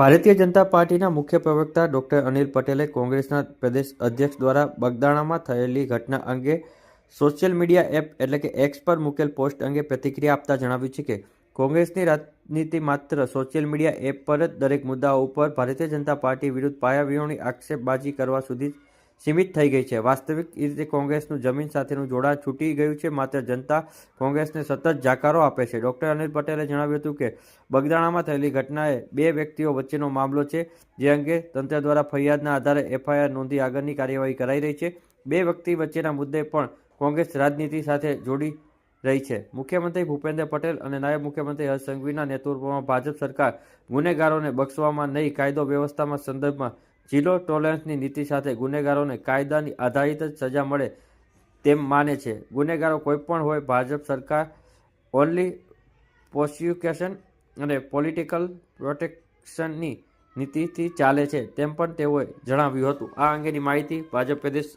ભારતીય જનતા પાર્ટીના મુખ્ય પ્રવક્તા ડોક્ટર અનિલ પટેલે કોંગ્રેસના પ્રદેશ અધ્યક્ષ દ્વારા બગદાણામાં થયેલી ઘટના અંગે સોશિયલ મીડિયા એપ એટલે કે એક્સ પર મૂકેલ પોસ્ટ અંગે પ્રતિક્રિયા આપતા જણાવ્યું છે કે કોંગ્રેસની રાજનીતિ માત્ર સોશિયલ મીડિયા એપ પર જ દરેક મુદ્દાઓ ઉપર ભારતીય જનતા પાર્ટી વિરુદ્ધ પાયાવિહોણી આક્ષેપબાજી કરવા સુધી સીમિત થઈ ગઈ છે. વાસ્તવિક રીતે કોંગ્રેસનું જમીન સાથેનું જોડાણ છૂટી ગયું છે. માત્ર જનતા કોંગ્રેસને સતત જાકારો આપે છે. ડોક્ટર અનિલ પટેલે જણાવ્યું હતું કે, બગદાણામાં થયેલી ઘટનાએ બે વ્યક્તિઓ વચ્ચેનો મામલો છે, જે અંગે તંત્ર દ્વારા ફરિયાદના આધારે એફઆઈઆર નોંધી આગળની કાર્યવાહી કરાઈ રહી છે. બે વ્યક્તિ વચ્ચેના મુદ્દે પણ કોંગ્રેસ રાજનીતિ સાથે જોડી રહી છે. મુખ્યમંત્રી ભૂપેન્દ્ર પટેલ અને નાયબ મુખ્યમંત્રી હર્ષ સંઘવીના નેતૃત્વમાં ભાજપ સરકાર ગુનેગારોને બક્ષવામાં નહીં કાયદો વ્યવસ્થામાં સંદર્ભમાં ઝીરો ટોલરન્સની નીતિ સાથે ગુનેગારોને કાયદાની આધારિત જ સજા મળે તેમ માને છે. ગુનેગારો કોઈ પણ હોય, ભાજપ સરકાર ઓનલી પ્રોસિક્યુશન અને પોલિટિકલ પ્રોટેક્શનની નીતિથી ચાલે છે તેમ પણ તેઓએ જણાવ્યું હતું. આ અંગેની માહિતી ભાજપ પ્રદેશ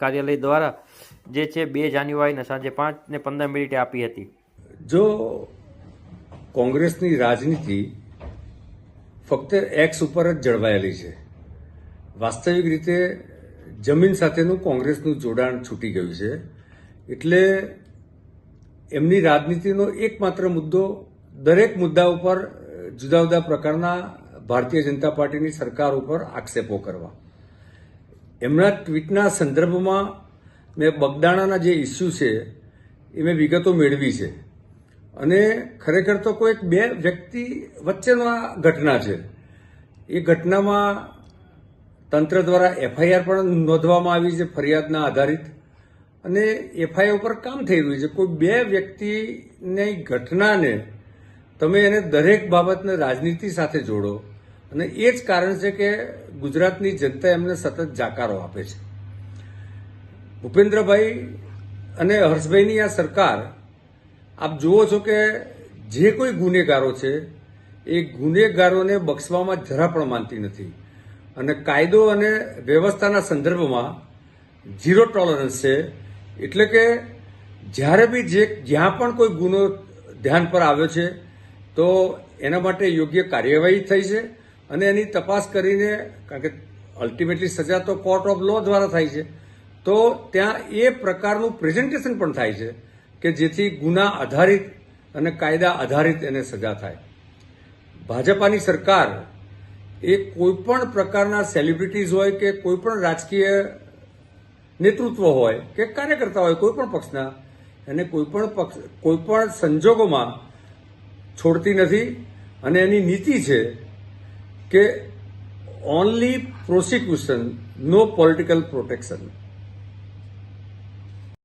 કાર્યાલય દ્વારા જે છે બે જાન્યુઆરીના સાંજે પાંચ ને પંદર મિનિટે આપી હતી. જો કોંગ્રેસની રાજનીતિ ફક્ત એક્સ ઉપર જ જળવાયેલી છે, વાસ્તવિક રીતે જમીન સાથેનું કોંગ્રેસનું જોડાણ છૂટી ગયું છે, એટલે એમની રાજનીતિનો એકમાત્ર મુદ્દો દરેક મુદ્દા ઉપર જુદા જુદા પ્રકારના ભારતીય જનતા પાર્ટીની સરકાર ઉપર આક્ષેપો કરવા. એમના ટ્વીટના સંદર્ભમાં મેં બગદાણાના જે ઇસ્યુ છે, એ મેં વિગતો મેળવી છે. અને ખરેખર તો કોઈક બે વ્યક્તિ વચ્ચેનો આ ઘટના છે. એ ઘટનામાં તંત્ર દ્વારા એફઆઈઆર પણ નોંધવામાં આવી છે, ફરિયાદના આધારિત. અને એફઆઈઆર ઉપર કામ થઈ રહ્યું છે. કોઈ બે વ્યક્તિની ઘટનાને તમે એને દરેક બાબતને રાજનીતિ સાથે જોડો અને એ જ કારણ છે કે ગુજરાતની જનતા એમને સતત જાકારો આપે છે. ભૂપેન્દ્રભાઈ અને હર્ષભાઈની આ સરકાર, આપ જુઓ છો કે જે કોઈ ગુનેગારો છે, એ ગુનેગારોને બક્ષવામાં જરા પણ માનતી નથી. અને કાયદો અને વ્યવસ્થાના સંદર્ભમાં ઝીરો ટોલરન્સ છે, એટલે કે જ્યારે બી જે જ્યાં પણ કોઈ ગુનો ધ્યાન પર આવ્યો છે, તો એના માટે યોગ્ય કાર્યવાહી થઈ છે. અને એની તપાસ કરીને, કારણ કે અલ્ટિમેટલી સજા તો કોર્ટ ઓફ લો દ્વારા થાય છે, તો ત્યાં એ પ્રકારનું પ્રેઝન્ટેશન પણ થાય છે કે જેથી ગુના આધારિત અને કાયદા આધારિત એને સજા થાય. ભાજપાની સરકાર એ કોઈપણ પ્રકારના સેલિબ્રિટીઝ હોય કે કોઈ પણ રાજકીય નેતૃત્વ હોય કે કાર્યકર્તા હોય, કોઈપણ પક્ષના, એને કોઈ પણ પક્ષ કોઈ પણ સંજોગોમાં છોડતી નથી અને એની નીતિ છે કે only prosecution no political protection